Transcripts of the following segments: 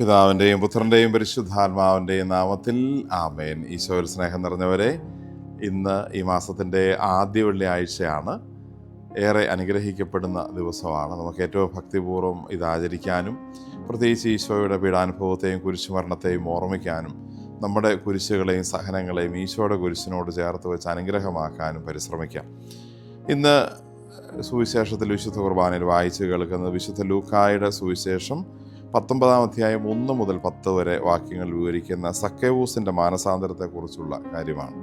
പിതാവിന്റെയും പുത്രന്റെയും പരിശുദ്ധാത്മാവിന്റെയും നാമത്തിൽ ആമേൻ. ഈശോയിൽ സ്നേഹം നിറഞ്ഞവരെ ഇന്ന് ഈ മാസത്തിന്റെ ആദ്യ വെള്ളിയാഴ്ചയാണ്. ഏറെ അനുഗ്രഹിക്കപ്പെടുന്ന ദിവസമാണ്. നമുക്ക് ഏറ്റവും ഭക്തിപൂർവം ഇത് ആചരിക്കാനും പ്രത്യേകിച്ച് ഈശോയുടെ പീഡാനുഭവത്തെയും കുരിശുമരണത്തെയും ഓർമ്മിക്കാനും നമ്മുടെ കുരിശുകളെയും സഹനങ്ങളെയും ഈശോയുടെ കുരിശിനോട് ചേർത്ത് വെച്ച് അനുഗ്രഹമാക്കാനും പരിശ്രമിക്കാം. ഇന്ന് സുവിശേഷത്തിൽ വിശുദ്ധ കുർബാനയിൽ വായിച്ചു കേൾക്കുന്നത് വിശുദ്ധ ലൂക്കായുടെ സുവിശേഷം പത്തൊമ്പതാം അധ്യായം ഒന്ന് മുതൽ പത്ത് വരെ വാക്യങ്ങൾ വിവരിക്കുന്ന സക്കേവൂസിന്റെ മാനസാന്തരത്തെക്കുറിച്ചുള്ള കാര്യമാണ്.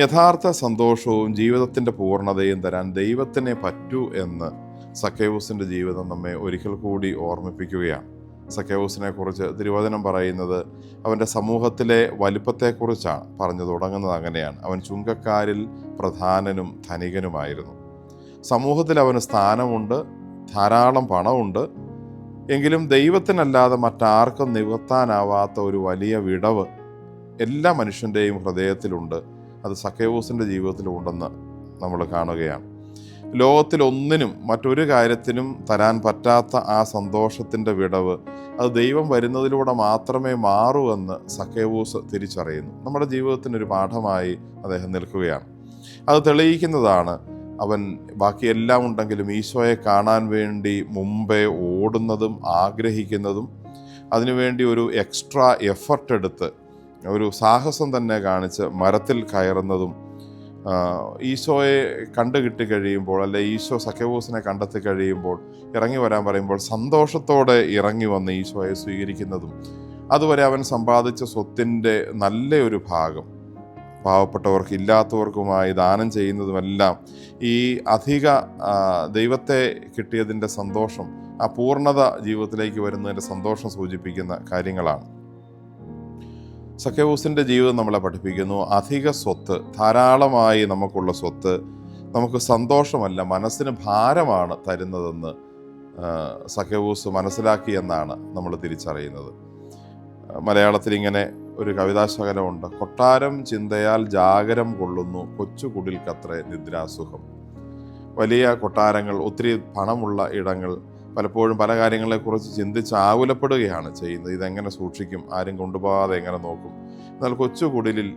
യഥാർത്ഥ സന്തോഷവും ജീവിതത്തിന്റെ പൂർണതയും തരാൻ ദൈവത്തിനെ പറ്റൂ എന്ന് സക്കേവൂസിന്റെ ജീവിതം നമ്മെ ഒരിക്കൽ കൂടി ഓർമ്മിപ്പിക്കുകയാണ്. സക്കേവൂസിനെ കുറിച്ച് തിരുവചനം പറയുന്നത് അവന്റെ സമൂഹത്തിലെ വലിപ്പത്തെക്കുറിച്ചാണ്. പറഞ്ഞു തുടങ്ങുന്നത് അങ്ങനെയാണ്. അവൻ ചുങ്കക്കാരിൽ പ്രധാനനും ധനികനുമായിരുന്നു. സമൂഹത്തിൽ അവന് സ്ഥാനമുണ്ട് ധാരാളം പണമുണ്ട് എങ്കിലും ദൈവത്തിനല്ലാതെ മറ്റാർക്കും നികത്താനാവാത്ത ഒരു വലിയ വിടവ് എല്ലാ മനുഷ്യന്റെയും ഹൃദയത്തിലുണ്ട്. അത് സക്കേവൂസിന്റെ ജീവിതത്തിലുണ്ടെന്ന് നമ്മൾ കാണുകയാണ്. ലോകത്തിൽ ഒന്നിനും മറ്റൊരു കാര്യത്തിനും തരാൻ പറ്റാത്ത ആ സന്തോഷത്തിന്റെ വിടവ് അത് ദൈവം വരുന്നതിലൂടെ മാത്രമേ മാറൂ എന്ന് സക്കേവൂസ് തിരിച്ചറിയുന്നു. നമ്മുടെ ജീവിതത്തിനൊരു പാഠമായി അദ്ദേഹം നിൽക്കുകയാണ്. അത് തെളിയിക്കുന്നതാണ് അവൻ ബാക്കിയെല്ലാം ഉണ്ടെങ്കിലും ഈശോയെ കാണാൻ വേണ്ടി മുമ്പേ ഓടുന്നതും ആഗ്രഹിക്കുന്നതും അതിനുവേണ്ടി ഒരു എക്സ്ട്രാ എഫർട്ട് എടുത്ത് ഒരു സാഹസം തന്നെ കാണിച്ച് മരത്തിൽ കയറുന്നതും ഈശോയെ കണ്ടു കിട്ടി കഴിയുമ്പോൾ അല്ലെ ഈശോ സഖ്യവൂസിനെ കണ്ടെത്തി കഴിയുമ്പോൾ ഇറങ്ങി വരാൻ പറയുമ്പോൾ സന്തോഷത്തോടെ ഇറങ്ങി വന്ന് ഈശോയെ സ്വീകരിക്കുന്നതും അതുവരെ അവൻ സമ്പാദിച്ച സ്വത്തിന്റെ നല്ലൊരു ഭാഗം. പാവപ്പെട്ടവർക്ക് ഇല്ലാത്തവർക്കുമായി ദാനം ചെയ്യുന്നതുമെല്ലാം ഈ അധിക ദൈവത്തെ കിട്ടിയതിന്റെ സന്തോഷം ആ പൂർണത ജീവിതത്തിലേക്ക് വരുന്നതിന്റെ സന്തോഷം സൂചിപ്പിക്കുന്ന കാര്യങ്ങളാണ്. സഖ്യബൂസിന്റെ ജീവിതം നമ്മളെ പഠിപ്പിക്കുന്നു. അധിക സ്വത്ത് ധാരാളമായി നമുക്കുള്ള സ്വത്ത് നമുക്ക് സന്തോഷമല്ല മനസ്സിന് ഭാരമാണ് തരുന്നതെന്ന് സഖ്യബൂസ് മനസ്സിലാക്കിയെന്നാണ് നമ്മൾ തിരിച്ചറിയുന്നത്. മലയാളത്തിൽ ഇങ്ങനെ ഒരു കവിതാശകലമുണ്ട് കൊട്ടാരം ചിന്തയാൽ ജാഗരം കൊള്ളുന്നു കൊച്ചു കുടിൽക്കത്രേ നിദ്രാസുഖം. വലിയ കൊട്ടാരങ്ങൾ ഒത്തിരി പണമുള്ള ഇടങ്ങൾ പലപ്പോഴും പല കാര്യങ്ങളെക്കുറിച്ച് ചിന്തിച്ച് ആകുലപ്പെടുകയാണ് ചെയ്യുന്നത്. ഇതെങ്ങനെ സൂക്ഷിക്കും? ആരും കൊണ്ടുപോകാതെ എങ്ങനെ നോക്കും? എന്നാൽ കൊച്ചു കുടിലിൽ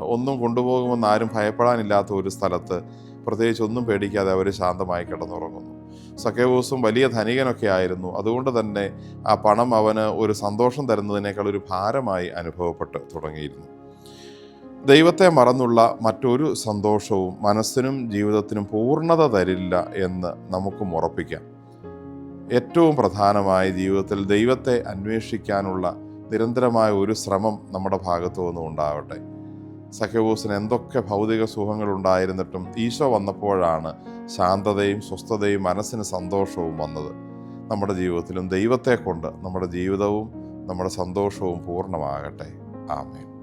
ഒന്നും കൊണ്ടുപോകുമെന്ന് ആരും ഭയപ്പെടാനില്ലാത്ത ഒരു സ്ഥലത്ത് പ്രത്യേകിച്ച് ഒന്നും പേടിക്കാതെ അവർ ശാന്തമായി കിടന്നുറങ്ങുന്നു. സഖ്യബോസും വലിയ ധനികനൊക്കെ ആയിരുന്നു. അതുകൊണ്ട് തന്നെ ആ പണം അവന് ഒരു സന്തോഷം തരുന്നതിനേക്കാൾ ഒരു ഭാരമായി അനുഭവപ്പെട്ട് തുടങ്ങിയിരുന്നു. ദൈവത്തെ മറന്നുള്ള മറ്റൊരു സന്തോഷവും മനസ്സിനും ജീവിതത്തിനും പൂർണത തരില്ല എന്ന് നമുക്കും ഉറപ്പിക്കാം. ഏറ്റവും പ്രധാനമായി ജീവിതത്തിൽ ദൈവത്തെ അന്വേഷിക്കാനുള്ള നിരന്തരമായ ഒരു ശ്രമം നമ്മുടെ ഭാഗത്തു നിന്നും ഉണ്ടാവട്ടെ സഖ്യബോസിന് എന്തൊക്കെ ഭൗതിക സുഖങ്ങൾ ഉണ്ടായിരുന്നിട്ടും ഈശോ വന്നപ്പോഴാണ് ശാന്തതയും സ്വസ്ഥതയും മനസ്സിന് സന്തോഷവും വന്നത്. നമ്മുടെ ജീവിതത്തിലും ദൈവത്തെ കൊണ്ട് നമ്മുടെ ജീവിതവും നമ്മുടെ സന്തോഷവും പൂർണമാകട്ടെ. ആമേൻ.